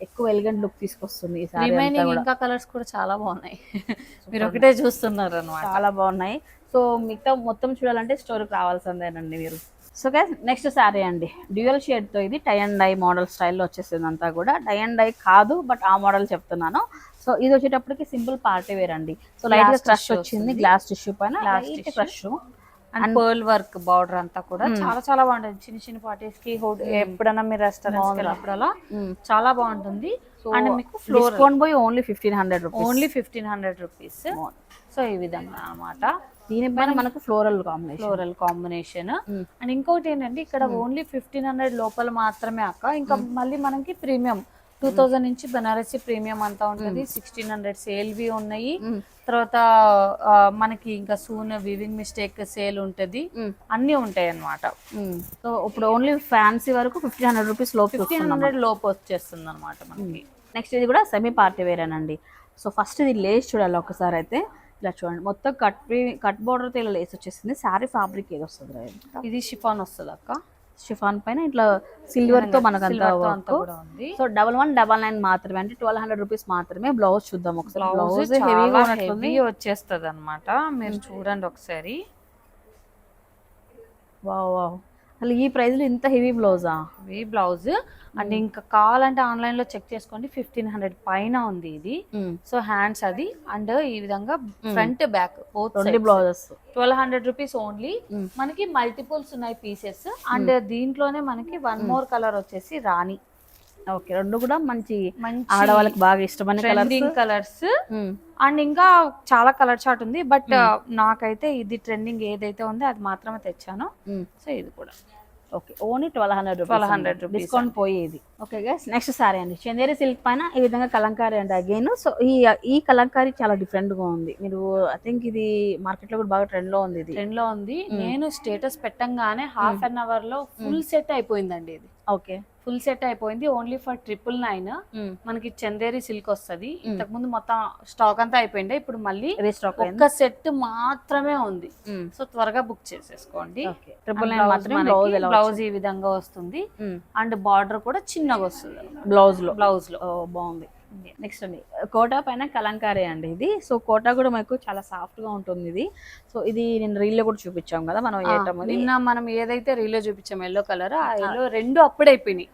ఎక్కువ ఎలిగెంట్ లుక్ తీసుకొస్తుంది రిమైనింగ్ ఇంకా కలర్స్ కూడా చాలా బాగున్నాయి. మీరు ఒకటే చూస్తున్నారు అనమాట చాలా బాగున్నాయి. సో మిగతా మొత్తం చూడాలంటే స్టోర్కి రావాల్సిందేనండి మీరు. సో గైస్ నెక్స్ట్ శారీ అండి. డ్యూయల్తో ఇది టై అండ్ డై మోడల్ స్టైల్లో వచ్చేసింది అంతా కూడా. టై అండ్ డై కాదు బట్ ఆ మోడల్ చెప్తున్నాను. సో ఇది వచ్చేటప్పటికి సింపుల్ పార్టీ వేర్ అండి. సో లైట్గా క్రష్ వచ్చింది. గ్లాస్ టిష్యూ పైన light. Crush and pearl work border అంతా కూడా చాలా చాలా బాగుంటుంది. చిన్న చిన్న పార్టీస్కి హోడ్ ఎప్పుడైనా మీరు రెస్టారెంట్స్ వెళ్ళినప్పుడల్లా చాలా బాగుంటుంది. అండ్ మీకు ఫ్లోర్ పోయి only fifteen hundred rupees only fifteen hundred rupees so ఈ విధంగా అన్నమాట. దీనిపైన మనకు floral combination. Floral combination. And ఇంకోటి ఏంటంటే ఇక్కడ ఓన్లీ ఫిఫ్టీన్ హండ్రెడ్ లోపల మాత్రమే అక్క. ఇంకా మళ్ళీ మనకి ప్రీమియం. టూ థౌజండ్ నుంచి బనారసి ప్రీమియం అంతా ఉంటుంది. సిక్స్టీన్ హండ్రెడ్ సేల్ వి ఉన్నాయి. తర్వాత మనకి ఇంకా సూన్ వివింగ్ మిస్టేక్ సేల్ ఉంటుంది. అన్ని ఉంటాయి అన్నమాట సో ఇప్పుడు ఓన్లీ ఫ్యాన్సీ వరకు ఫిఫ్టీన్ హండ్రెడ్ రూపీస్ లోపు ఫిఫ్టీన్ హండ్రెడ్ లోపు వచ్చేస్తుంది అనమాట మనకి నెక్స్ట్ ఇది కూడా సెమీ పార్టీ వేర్ అండి సో ఫస్ట్ ఇది లేస్ చూడాలి ఒకసారి అయితే. ఇలా చూడండి. మొత్తం కట్ కట్ బోర్డర్తో ఇలా లేస్ వచ్చేసింది. శారీ ఫ్యాబ్రిక్ ఏది వస్తుంది ఇది? షిఫాన్ వస్తుంది అక్క. షిఫాన్ పైన ఇట్లా సిల్వర్తో మనకు అంతా so double one double nine మాత్రమే. అంటే ట్వెల్వ్ హండ్రెడ్ రూపీస్ మాత్రమే. బ్లౌజ్ చూద్దాం ఒకసారి. బ్లౌజ్ హెవీ వచ్చేస్తుంది అనమాట మీరు చూడండి ఒకసారి. వావ్ వావ్ అసలు ఈ ప్రైస్లో ఇంత హెవీ బ్లౌజా? ఈ బ్లౌజ్. అండ్ ఇంకా కావాలంటే ఆన్లైన్లో చెక్ చేసుకోండి. ఫిఫ్టీన్ హండ్రెడ్ పైన ఉంది ఇది. సో హ్యాండ్స్ అది. అండ్ ఈ విధంగా ఫ్రంట్ బ్యాక్ రెండు blouses. Twelve hundred rupees only. మనకి మల్టిపుల్స్ ఉన్నాయి పీసెస్. అండ్ దీంట్లోనే మనకి వన్ మోర్ కలర్ వచ్చేసి రాణి. ఓకే రెండు కూడా మంచి ఆడవాళ్ళకి బాగా ఇష్టమైన ట్రెండింగ్ కలర్స్ కలర్స్ అండ్ ఇంకా చాలా కలర్ చార్ట్ ఉంది బట్ నాకైతే ఇది ట్రెండింగ్ ఏదైతే ఉందో అది మాత్రమే తెచ్చాను. సో ఇది కూడా. Okay only twelve hundred 1200 rupees discount పోయేది. ఓకే గైస్ నెక్స్ట్ సారీ అండి. చందేరి సిల్క్ పైన ఈ విధంగా కలంకారీ అండి అగైన్ సో ఈ ఈ కలంకారీ చాలా డిఫరెంట్గా ఉంది. మీరు ఐ థింక్ ఇది మార్కెట్లో కూడా బాగా ట్రెండ్లో ఉంది ఇది. ట్రెండ్లో ఉంది. నేను స్టేటస్ పెట్టంగానే హాఫ్ అన్ అవర్లో ఫుల్ సెట్ అయిపోయిందండి ఇది. ఓకే ఫుల్ సెట్ అయిపోయింది. ఓన్లీ ఫర్ ట్రిపుల్ నైన్ మనకి చందేరి సిల్క్ వస్తది. ఇంతకు ముందు మొత్తం స్టాక్ అంతా అయిపోయింది? ఇప్పుడు మళ్ళీ ఒక్క సెట్ మాత్రమే ఉంది. సో త్వరగా బుక్ చేసేసుకోండి. ట్రిపుల్ నైన్ మాత్రమే బ్లౌజ్ ఈ విధంగా వస్తుంది. అండ్ బార్డర్ కూడా చిన్నగా వస్తుంది బ్లౌజ్లో లో బాగుంది. నెక్స్ట్ అండి కోటా పైన కలంకారీ అండి ఇది. సో కోటా కూడా మనకు చాలా సాఫ్ట్గా ఉంటుంది ఇది. సో ఇది నేను రీల్లో కూడా చూపించాం కదా మనం అది. నిన్న మనం ఏదైతే రీలో చూపించాం ఎల్లో కలర్ ఆ ఎల్లో రెండు అప్పుడే అయిపోయినాయి.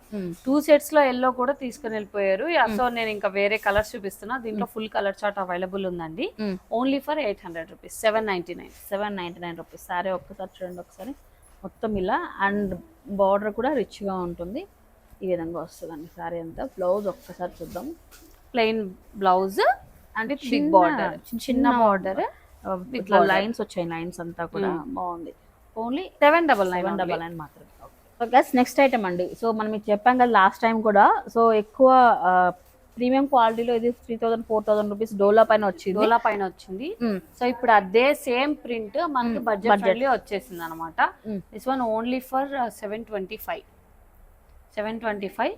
టూ సెట్స్లో ఎల్లో కూడా తీసుకుని వెళ్ళిపోయారు. సో నేను ఇంకా వేరే కలర్స్ చూపిస్తున్నా. దీంట్లో ఫుల్ కలర్ చార్ట్ అవైలబుల్ ఉందండి. Only for eight hundred rupees seven ninety nine seven ninety nine rupees sari ఒక్కసారి చూడండి ఒకసారి. మొత్తం ఇలా. అండ్ బార్డర్ కూడా రిచ్గా ఉంటుంది. ఈ విధంగా వస్తుందండి సారీ అంతా. బ్లౌజ్ ఒక్కసారి చూద్దాం. Plain blouse and big border చిన్న- బార్డర్ ఇట్లా లైన్స్ వచ్చాయి లైన్స్ అంతా కూడా. బాగుంది. Only seven double nine double nine మాత్రమే. గస్ నెక్స్ట్ ఐటమ్ అండి. సో మనం మీకు చెప్పాం కదా లాస్ట్ టైం కూడా. సో ఎక్కువ ప్రీమియం క్వాలిటీలో ఇది three thousand four thousand rupees dola పైన వచ్చింది. డోలా పైన వచ్చింది. సో ఇప్పుడు అదే సేమ్ ప్రింట్ మనకి బడ్జెట్ వచ్చేసింది అనమాట. This one only for seven twenty five seven twenty five.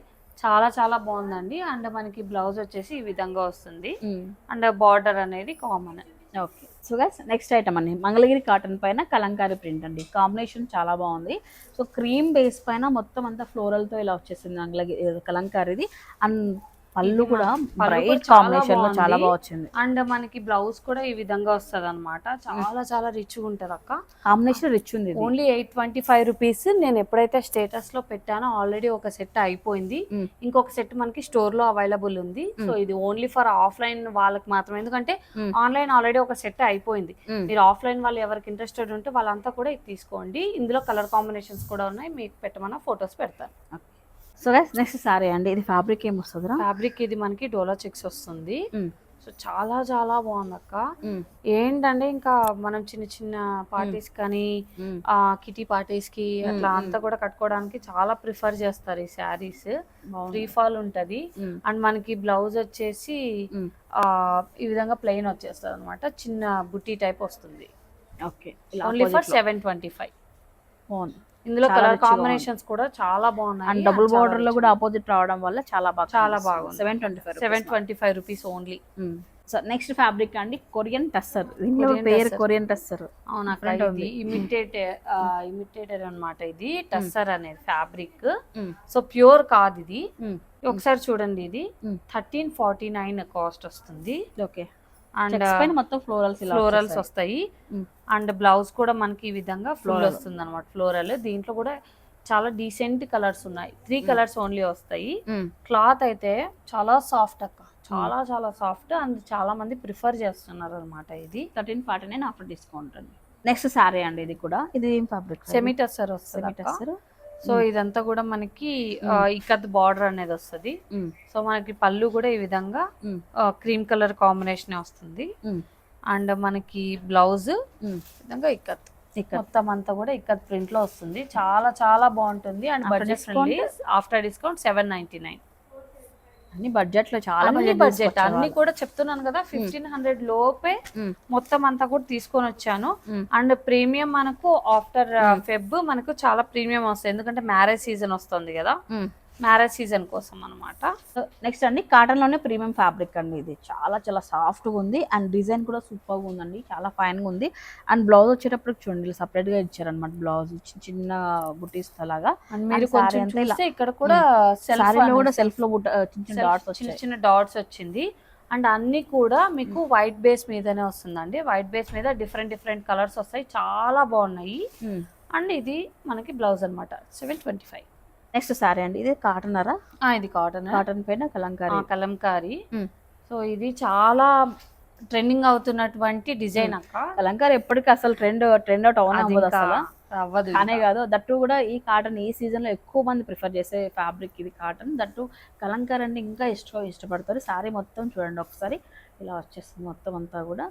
చాలా చాలా బాగుందండి. అండ్ మనకి బ్లౌజ్ వచ్చేసి ఈ విధంగా వస్తుంది. అండ్ బార్డర్ అనేది common. Okay. So guys next item అండి. మంగళగిరి కాటన్ పైన కలంకారీ ప్రింట్ అండి. కాంబినేషన్ చాలా బాగుంది. సో క్రీమ్ బేస్ పైన మొత్తం అంతా floral తో ఇలా వచ్చేసింది మంగళగిరి కలంకారీది. అండ్ పళ్ళు కూడా బ్రైట్ కాంబినేషన్లో చాలా. బాగా వచ్చింది అండ్ మనకి బ్లౌజ్ కూడా ఈ విధంగా వస్తుంది అనమాట చాలా చాలా రిచ్ ఉంటది అక్క. కాంబినేషన్ రిచ్ ఉంది. Only eight twenty five rupees నేను ఎప్పుడైతే స్టేటస్లో పెట్టానో ఆల్రెడీ ఒక సెట్ అయిపోయింది. ఇంకొక సెట్ మనకి స్టోర్లో అవైలబుల్ ఉంది. సో ఇది ఓన్లీ ఫర్ ఆఫ్లైన్ వాళ్ళకి మాత్రమే. ఎందుకంటే. ఆన్లైన్ ఆల్రెడీ ఒక సెట్ అయిపోయింది. మీరు ఆఫ్లైన్ వాళ్ళు ఎవరికి ఇంట్రెస్టెడ్ ఉంటే వాళ్ళంతా కూడా ఇది తీసుకోండి. ఇందులో కలర్ కాంబినేషన్స్ కూడా ఉన్నాయి. మీకు పెట్టమన్న ఫొటోస్ పెడతాను. సో గైస్ నెక్స్ట్ సారీ అండి. ఇది ఫ్యాబ్రిక్ ఏం వస్తుందిరా? ఫ్యాబ్రిక్ ఇది మనకి డోలా చెక్స్ వస్తుంది. సో చాలా చాలా బాగుంది అక్క Mm. ఏంటంటే ఇంకా మనం చిన్న చిన్న పార్టీస్ కానీ Mm. ఆ కిటీ పార్టీస్కి అట్లా అంతా కూడా కట్టుకోవడానికి చాలా ప్రిఫర్ చేస్తారు ఈ శారీస్ ఫ్రీ ఫాల్ ఉంటది. అండ్ మనకి బ్లౌజ్ వచ్చేసి. ఆ ఈ విధంగా ప్లెయిన్ వచ్చేస్తుంది అనమాట చిన్న బుట్టి టైప్ వస్తుంది. Okay only for seven twenty five బాగుంది. ఇందులో కలర్ కాంబినేషన్స్ కూడా చాలా బాగున్నాయి. అండ్ డబుల్ బార్డర్లో కూడా ఆపోజిట్ రావడం వల్ల చాలా బాగా చాలా బాగుంది. Seven twenty five seven twenty five rupees only so next fabric అండి కొరియన్ టస్సర్ Korean పేరు. కొరియన్ టస్సర్ అవునా ఇది. ఇమిటేట్ ఇమిటేటర్ అన్నమాట ఇది. టస్సర్ అనేది ఫ్యాబ్రిక్ సో ప్యూర్ కాదు ఇది. ఒకసారి చూడండి ఇది. థర్టీన్ ఫార్టీ నైన్ కాస్ట్ వస్తుంది. ఓకే అండ్ మొత్తం ఫ్లోరల్స్ ఫ్లోరల్స్ వస్తాయి. అండ్ బ్లౌజ్ కూడా మనకి ఈ విధంగా ఫ్లోర్. వస్తుంది అనమాట ఫ్లోరల్. దీంట్లో కూడా చాలా డీసెంట్ కలర్స్ ఉన్నాయి. త్రీ కలర్స్ ఓన్లీ వస్తాయి. క్లాత్ అయితే చాలా సాఫ్ట్ అక్క. చాలా చాలా సాఫ్ట్ అండ్ చాలా మంది ప్రిఫర్ చేస్తున్నారు అనమాట ఇది. Thirteen forty nine offer discount అండి. నెక్స్ట్ సారీ అండి ఇది కూడా. ఇది ఏం ఫ్యాబ్రిక్ టస్సర్ వస్తుంది సో ఇదంతా కూడా మనకి ఇక్కత్ బార్డర్ అనేది వస్తుంది. సో మనకి పళ్ళు కూడా ఈ విధంగా క్రీమ్ కలర్ కాంబినేషన్ వస్తుంది. అండ్ మనకి బ్లౌజ్ విధంగా ఇక్కత్ మొత్తం అంతా కూడా ఇక్కత్ ప్రింట్లో వస్తుంది. చాలా చాలా బాగుంటుంది. And budget after discount seven ninety nine. అన్ని బడ్జెట్లో చాలా అన్ని బడ్జెట్ అన్ని కూడా చెప్తున్నాను కదా ఫిఫ్టీన్ హండ్రెడ్ లోపే. మొత్తం అంతా కూడా తీసుకొని వచ్చాను. అండ్ ప్రీమియం మనకు ఆఫ్టర్ ఫెబ్ మనకు చాలా ప్రీమియం వస్తుంది ఎందుకంటే మ్యారేజ్ సీజన్ వస్తుంది కదా. మ్యారేజ్ సీజన్ కోసం అనమాట నెక్స్ట్ అండి కాటన్లోనే ప్రీమియం ఫ్యాబ్రిక్ అండి ఇది. చాలా చాలా సాఫ్ట్గా ఉంది. అండ్ డిజైన్ కూడా సూపర్గా ఉందండి. చాలా ఫైన్గా ఉంది. అండ్ బ్లౌజ్ వచ్చేటప్పుడు చూడండి సపరేట్గా ఇచ్చారనమాట బ్లౌజ్. చిన్న చిన్న బుటీస్ లాగా అండ్ మీరు ఇక్కడ కూడా సెల్ఫ్ కూడా సెల్ఫ్లో బుట్ట చిన్న చిన్న డాట్స్ చిన్న చిన్న డాట్స్ వచ్చింది. అండ్ అన్ని కూడా మీకు వైట్ బేస్ మీదనే వస్తుందండి. వైట్ బేస్ మీద డిఫరెంట్ డిఫరెంట్ కలర్స్ వస్తాయి. చాలా బాగున్నాయి. అండ్ ఇది మనకి బ్లౌజ్ అన్నమాట. Seven twenty five next sari అండి. ఇది కాటన్ అరా? ఇది కాటన్ కాటన్ పైన కలంకారీ. కలంకారీ. మ్మ్. సో ఇది చాలా ట్రెండింగ్ అవుతున్నటువంటి డిజైన్ అక్క. కలంకారీ ఎప్పటికీ అసలు ట్రెండ్ ట్రెండ్ అవుట్ అవ్వదు అసలు. అవ్వదు కానే కాదు దట్టు కూడా ఈ కాటన్ ఈ సీజన్లో ఎక్కువ మంది ప్రిఫర్ చేసే ఫ్యాబ్రిక్ ఇది కాటన్ దట్టు కలంకారీ అంటే ఇంకా ఇష్టం ఇష్టపడతారు. సారీ మొత్తం చూడండి ఒకసారి. ఇలా వచ్చేస్తుంది మొత్తం అంతా కూడా.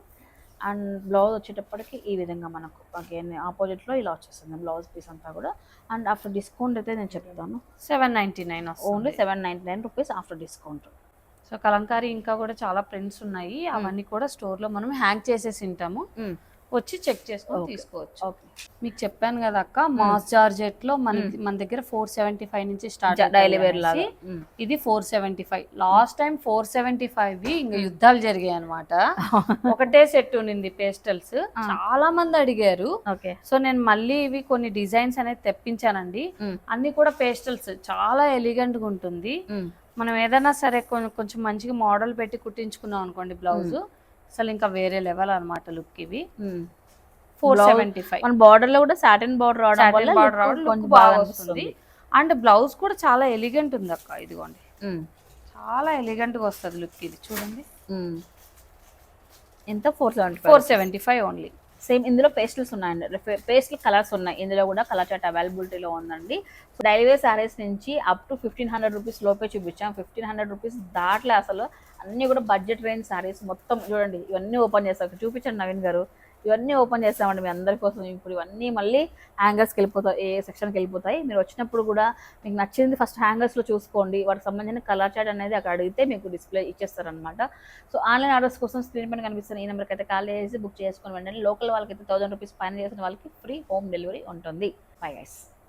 అండ్ బ్లౌజ్ వచ్చేటప్పటికి ఈ విధంగా మనకు అగైన్ ఆపోజిట్లో ఇలా వచ్చేస్తుంది బ్లౌజ్ పీస్ అంతా కూడా. అండ్ ఆఫ్టర్ డిస్కౌంట్ అయితే నేను చెప్తాను. Seven ninety nine only seven ninety nine rupees after discount so Kalamkari ఇంకా కూడా చాలా ప్రింట్స్ ఉన్నాయి. అవన్నీ కూడా స్టోర్లో మనం హ్యాంగ్ చేసేసి ఉంటాము. వచ్చి చెక్ చేసుకొని. తీసుకోవచ్చు. ఓకే. మీకు చెప్పాను కదా అక్క మాస్ జార్జెట్లో మన మన దగ్గర ఫోర్ సెవెంటీ ఫైవ్ నుంచి స్టార్ట్ డైలీ వేర్ ఇది four seventy five. Last time four seventy five ఇంకా యుద్ధాలు జరిగాయి అనమాట ఒకటే సెట్ ఉండింది పేస్టల్స్. చాలా మంది అడిగారు. సో నేను మళ్ళీ ఇవి కొన్ని డిజైన్స్ అనేది తెప్పించానండి. అన్ని కూడా పేస్టల్స్. చాలా ఎలిగెంట్గా ఉంటుంది మనం ఏదైనా సరే కొంచెం మంచిగా మోడల్ పెట్టి కుట్టించుకున్నాం అనుకోండి బ్లౌజ్. అసలు ఇంకా వేరే లెవెల్ అన్నమాట లుక్ ఇవి. ఫోర్ సెవెంటీ ఫైవ్ మన బార్డర్లో కూడా సాటిన్ బార్డర్ రావడం బార్డర్ రావడం కొంచెం బాగా వస్తుంది వస్తుంది. అండ్ బ్లౌజ్ కూడా చాలా ఎలిగెంట్ ఉంది అక్క ఇదిగోండి. చాలా ఎలిగెంట్గా వస్తుంది లుక్ ఇది చూడండి. ఎంత? Four seventy four seventy five only same ఇందులో పేస్టల్స్ ఉన్నాయండి. పేస్టల్ కలర్స్ ఉన్నాయి. ఇందులో కూడా కలర్ చార్ట్ అవైలబిలిటీలో ఉందండి. సో డైలీ వేర్ నుంచి up to fifteen hundred rupees లోపే చూపించాం. ఫిఫ్టీన్ హండ్రెడ్ రూపీస్ దాట్లే అసలు అన్నీ కూడా బడ్జెట్ రేంజ్ శారీస్ మొత్తం చూడండి. ఇవన్నీ ఓపెన్ చేస్తాం చూపించండి నవీన్ గారు. ఇవన్నీ ఓపెన్ చేస్తామండి మీ అందరి కోసం. ఇప్పుడు ఇవన్నీ మళ్ళీ హ్యాంగర్స్కి వెళ్ళిపోతాయి ఏ సెక్షన్కి వెళ్ళిపోతాయి. మీరు వచ్చినప్పుడు కూడా మీకు నచ్చింది ఫస్ట్ హ్యాంగర్స్లో చూసుకోండి. వాటికి సంబంధించిన కలర్ చార్ట్ అనేది అక్కడ అడిగితే మీకు డిస్ప్లే ఇచ్చేస్తారనమాట సో ఆన్లైన్ ఆర్డర్స్ కోసం స్క్రీన్ పైన కనిపిస్తున్న ఈ నెంబర్కి అయితే కాల్ చేసి బుక్ చేసుకుని వెంటనే లోకల్ వాళ్ళకి అయితే థౌసండ్ రూపీస్ పైన చేసిన వాళ్ళకి ఫ్రీ హోమ్ డెలివరీ ఉంటుంది. Bye guys